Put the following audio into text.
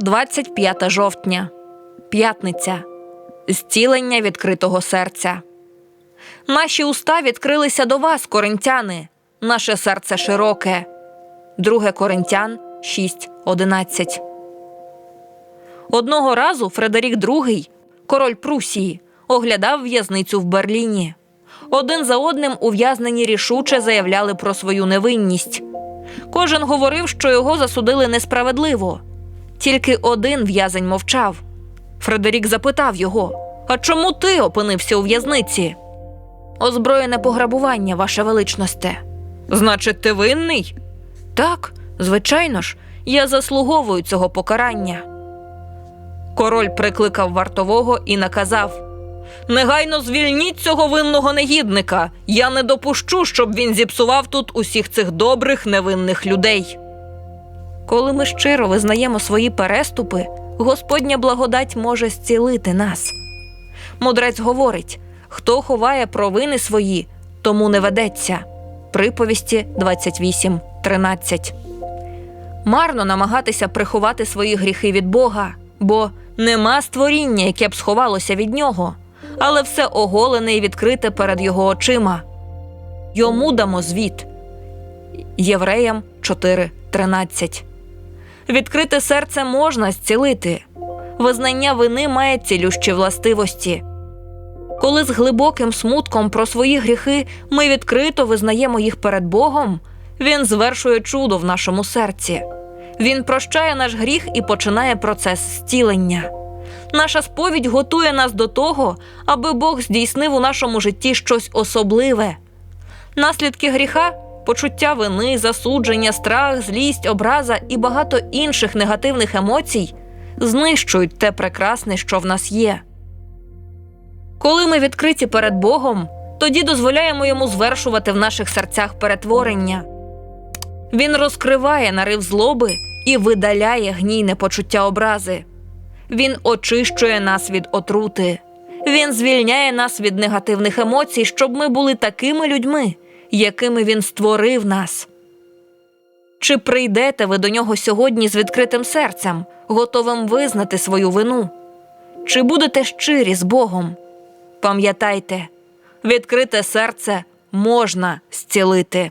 25 жовтня, п'ятниця, зцілення відкритого серця. Наші уста відкрилися до вас, коринтяни, наше серце широке. 2 Коринтян 6.11 Одного разу Фредерік II, король Прусії, оглядав в'язницю в Берліні. Один за одним ув'язнені рішуче заявляли про свою невинність. Кожен говорив, що його засудили несправедливо. Тільки один в'язень мовчав. Фредерік запитав його: А чому ти опинився у в'язниці? Озброєне пограбування, ваше величносте. Значить, ти винний? Так, звичайно ж, я заслуговую цього покарання. Король прикликав вартового і наказав: Негайно звільніть цього винного негідника. Я не допущу, щоб він зіпсував тут усіх цих добрих невинних людей. Коли ми щиро визнаємо свої переступи, Господня благодать може зцілити нас. Мудрець говорить: хто ховає провини свої, тому не ведеться. Приповісті 28.13 Марно намагатися приховати свої гріхи від Бога, бо нема створіння, яке б сховалося від нього, але все оголене і відкрите перед його очима. Йому дамо звіт. Євреям 4.13 Відкрите серце можна зцілити. Визнання вини має цілющі властивості. Коли з глибоким смутком про свої гріхи ми відкрито визнаємо їх перед Богом, Він звершує чудо в нашому серці. Він прощає наш гріх і починає процес зцілення. Наша сповідь готує нас до того, аби Бог здійснив у нашому житті щось особливе. Наслідки гріха почуття вини, засудження, страх, злість, образа і багато інших негативних емоцій знищують те прекрасне, що в нас є. Коли ми відкриті перед Богом, тоді дозволяємо йому звершувати в наших серцях перетворення. Він розкриває нарив злоби і видаляє гнійне почуття образи. Він очищує нас від отрути. Він звільняє нас від негативних емоцій, щоб ми були такими людьми, якими він створив нас. Чи прийдете ви до нього сьогодні з відкритим серцем, готовим визнати свою вину? Чи будете щирі з Богом? Пам'ятайте, відкрите серце можна зцілити.